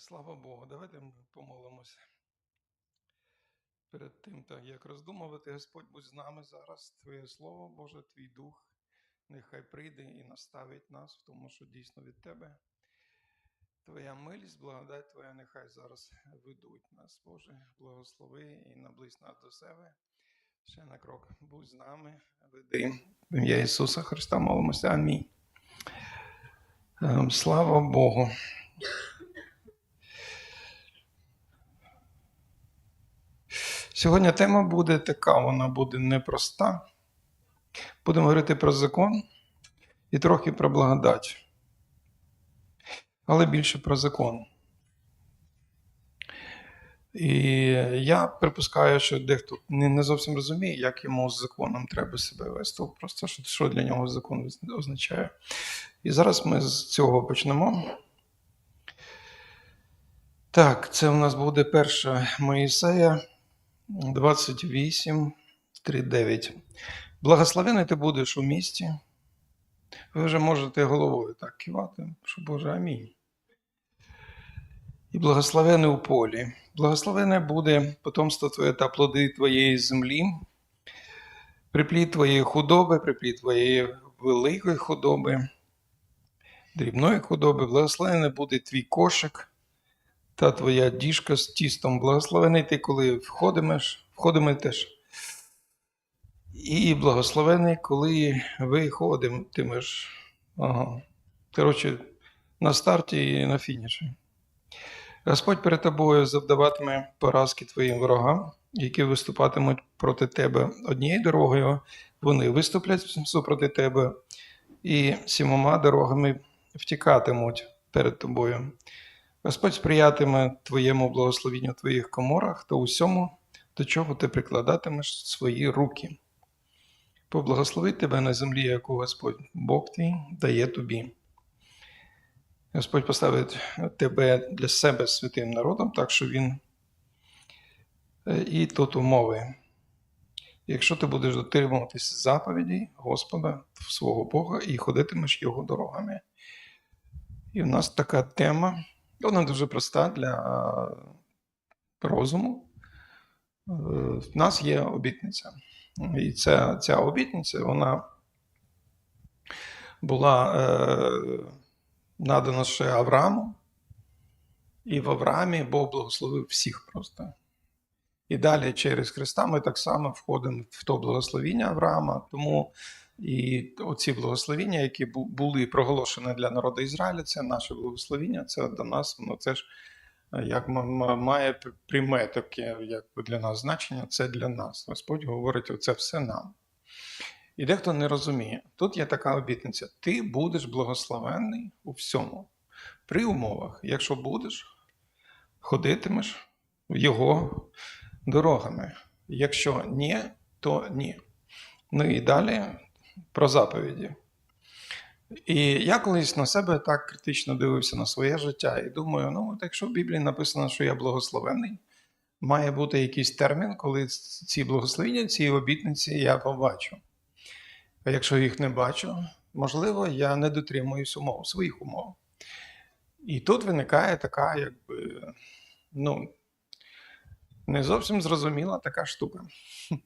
слава Богу. Давайте ми помолимося. Перед тим, так як роздумувати, Господь будь з нами зараз. Твоє Слово, Боже, Твій Дух, нехай прийде і наставить нас в тому, що дійсно від Тебе. Твоя милість, благодать Твоя, нехай зараз ведуть нас, Боже, благослови і наблизь нас до себе. Ще на крок. Будь з нами, веди. В ім'я Ісуса Христа молимося. Амінь. Ем, Слава Богу. Сьогодні тема буде така, вона буде непроста. Будемо говорити про закон і трохи про благодать. Але більше про закон. І я припускаю, що дехто не зовсім розуміє, як йому з законом треба себе вести. Просто що для нього закон означає. І зараз ми з цього почнемо. Так, це у нас буде перша Моїсея 28, 3, Благословений ти будеш у місті. Ви вже можете головою так кивати, що Боже, амінь. І благословений у полі. Благословене буде потомство твоє та плоди твоєї землі, приплід твоєї худоби, приплід твоєї великої худоби, дрібної худоби, благословений буде твій кошик та твоя діжка з тістом. Благословений ти, коли входимеш, входитимеш. І благословений, коли виходитимеш. Ага. Коротше, на старті і на фініші. Господь перед тобою завдаватиме поразки твоїм ворогам, які виступатимуть проти тебе однією дорогою, вони виступлять супроти тебе, і сімома дорогами втікатимуть перед тобою. Господь сприятиме твоєму благословінню в твоїх коморах та усьому, до чого ти прикладатимеш свої руки. Поблагословить тебе на землі, яку Господь Бог твій дає тобі. Господь поставить тебе для себе святим народом, так що Він е, і тут умови. Якщо ти будеш дотримуватися заповідей Господа, свого Бога, і ходитимеш Його дорогами. І в нас така тема, вона дуже проста для е, розуму. Е, В нас є обітниця. І ця, ця обітниця, вона була е, надана ще Аврааму, і в Авраамі Бог благословив всіх просто. І далі через Христа ми так само входимо в то благословіння Авраама. Тому і оці благословіння, які були проголошені для народу Ізраїля, це наше благословіння, це до нас, ну це ж як має пряме таке якби для нас значення, це для нас. Господь говорить, оце все нам. І дехто не розуміє. Тут є така обітниця: ти будеш благословенний у всьому. При умовах, якщо будеш, ходитимеш його дорогами. Якщо ні, то ні. Ну і далі про заповіді. І я колись на себе так критично дивився на своє життя і думаю: ну, от якщо в Біблії написано, що я благословений, має бути якийсь термін, коли ці благословення, ці обітниці я побачу. А якщо їх не бачу, можливо, я не дотримуюсь умов, своїх умов. І тут виникає така, якби, ну, не зовсім зрозуміла така штука.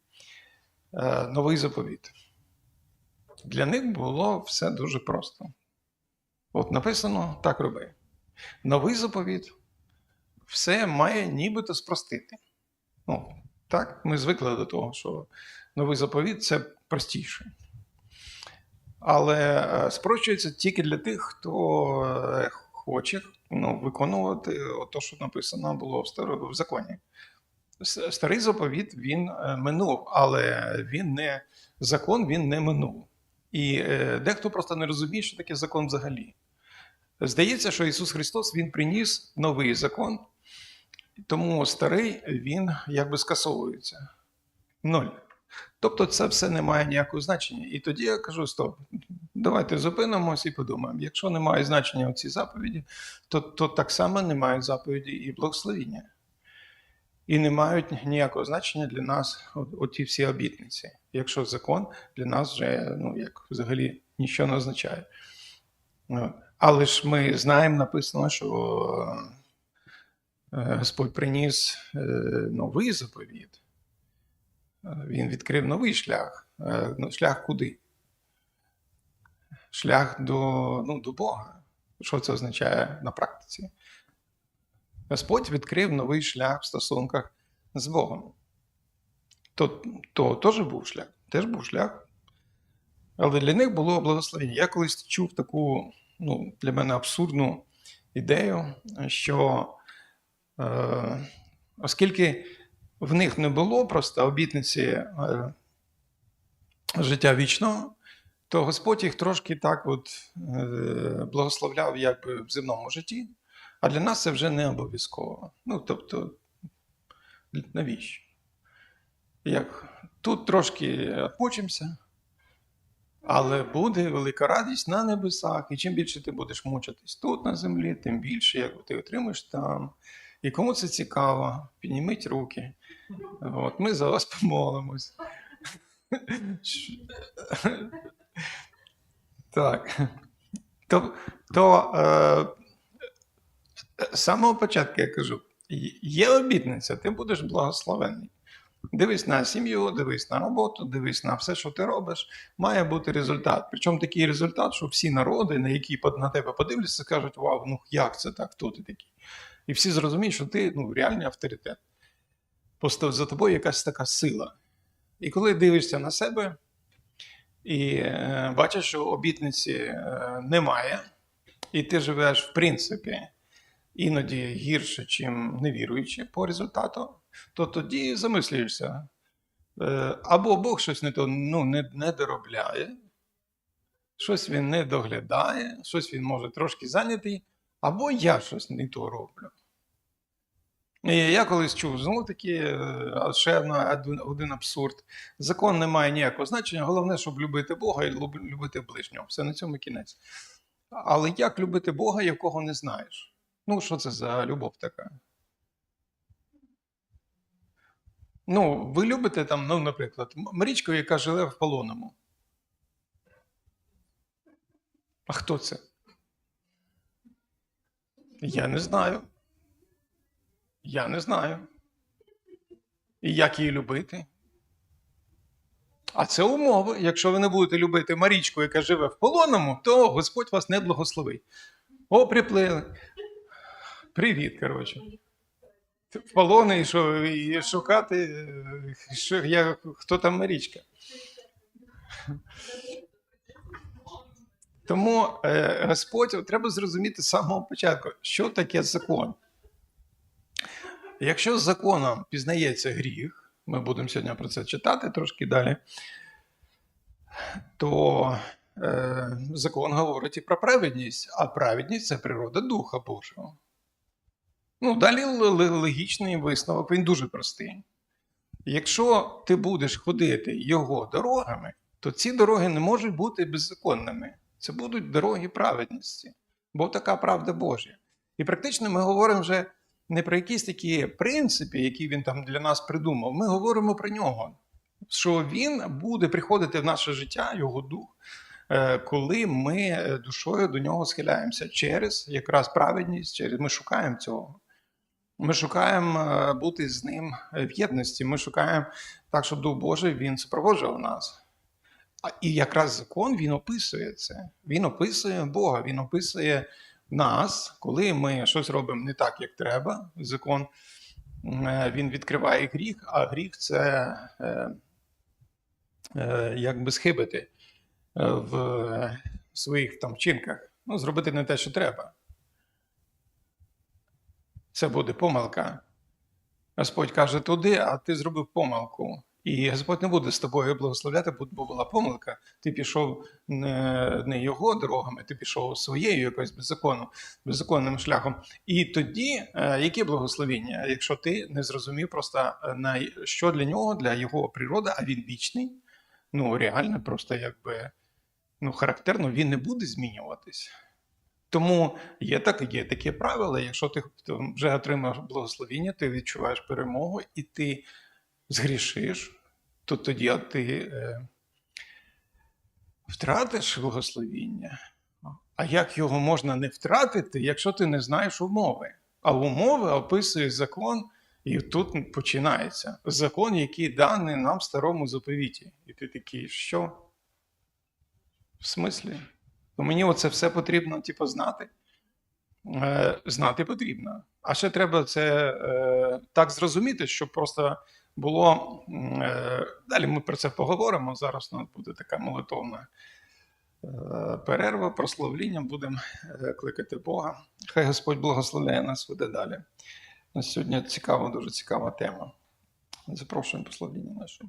Е, Новий заповіт. Для них було все дуже просто. От написано так роби. Новий заповіт все має нібито спростити. Ну, так, ми звикли до того, що новий заповіт це простіше. Але е, спрощується тільки для тих, хто е, хоче ну, виконувати те, що написано було в, законі. Старий заповіт він е, минув, але він не закон він не минув. І е, дехто просто не розуміє, що таке закон взагалі. Здається, що Ісус Христос Він приніс новий закон, тому старий він якби скасовується. Ноль. Тобто це все не має ніякого значення. І тоді я кажу: стоп, давайте зупинимося і подумаємо. Якщо немає значення у цій заповіді, то, то так само немає заповіді і благословіння. І не мають ніякого значення для нас от- оті всі обітниці, якщо закон для нас вже ну, як взагалі нічого не означає. Але ж ми знаємо, написано, що Господь приніс е, новий заповіт. Е, Він відкрив новий шлях. Е, ну, Шлях куди? Шлях до, ну, до Бога. Що це означає на практиці? Господь відкрив новий шлях в стосунках з Богом. То, то теж був шлях. Теж був шлях. Але для них було благословення. Я колись чув таку, ну, для мене абсурдну ідею, що е, оскільки в них не було просто обітниці е, життя вічного, то Господь їх трошки так от е, благословляв якби в земному житті, а для нас це вже не обов'язково. Ну, тобто, навіщо? Як тут трошки почимося, але буде велика радість на небесах, і чим більше ти будеш мучитись тут на землі, тим більше як ти отримаєш там. І кому це цікаво, підніміть руки. От, ми за вас помолимось. Так. То, то е, з самого початку я кажу: є обітниця, ти будеш благословений. Дивись на сім'ю, дивись на роботу, дивись на все, що ти робиш. Має бути результат. Причому такий результат, що всі народи, на які на тебе подивляться, скажуть: Вау, ну як це так? Хто ти такий? І всі зрозуміють, що ти ну, реальний авторитет. Просто за тобою якась така сила. І коли дивишся на себе і е, бачиш, що обітниці е, немає, і ти живеш, в принципі, іноді гірше, чим невіруючи по результату, то тоді замислюєшся. Е, Або Бог щось не то ну, не, не доробляє, щось він не доглядає, щось він може трошки зайнятий, або я щось не то роблю. І я колись чув знову таки е, ще один, абсурд. Закон не має ніякого значення. Головне, щоб любити Бога і любити ближнього. Все на цьому кінець. Але як любити Бога, якого не знаєш? Ну, що це за любов така? Ну, ви любите там, ну, наприклад, Марічку, яка живе в полоному. А хто це? Я не знаю. Я не знаю. І як її любити? А це умови. Якщо ви не будете любити Марічку, яка живе в полоному, то Господь вас не благословить. О, приплили. Привіт, коротше. В полони і що, і шукати, що, я, хто там Марічка. Тому е, Господь треба зрозуміти з самого початку, що таке закон. Якщо з законом пізнається гріх, ми будемо сьогодні про це читати трошки далі, то е, закон говорить і про праведність, а праведність це природа Духа Божого. Ну, далі логічний висновок, він дуже простий. Якщо ти будеш ходити його дорогами, то ці дороги не можуть бути беззаконними. Це будуть дороги праведності, бо така правда Божа. І практично ми говоримо вже не про якісь такі принципи, які він там для нас придумав. Ми говоримо про нього, що він буде приходити в наше життя, його дух, е, коли ми е, душою до нього схиляємося через якраз праведність, через ми шукаємо цього. Ми шукаємо е, бути з ним в єдності. Ми шукаємо так, щоб Дух Божий він супроводжував нас. І якраз закон він описує це. Він описує Бога, він описує нас, коли ми щось робимо не так, як треба. Закон е, він відкриває гріх, а гріх це е, якби схибити в своїх там вчинках. Ну, зробити не те, що треба. Це буде помилка. Господь каже туди, а ти зробив помилку. І Господь не буде з тобою благословляти, бо була помилка. Ти пішов не, його дорогами, ти пішов своєю якось беззаконно, беззаконним шляхом. І тоді е, яке благословення, якщо ти не зрозумів просто е, на що для нього, для його природи, а він вічний, ну реально, просто якби ну, характерно, він не буде змінюватись. Тому є так, є таке правило. Якщо ти вже отримав благословіння, ти відчуваєш перемогу і ти згрішиш, то тоді ти е, втратиш благословіння. А як його можна не втратити, якщо ти не знаєш умови? А умови описує закон, і тут починається закон, який даний нам старому заповіті. І ти такий, що? В смислі? То мені оце все потрібно, типу, знати. Е, знати потрібно. А ще треба це е, так зрозуміти, щоб просто було. Е, далі ми про це поговоримо. Зараз у нас буде така молитовна е, перерва, прославління. Будемо е, кликати Бога. Хай Господь благословляє нас веде далі. На сьогодні цікава, дуже цікава тема. Запрошуємо пославління наше.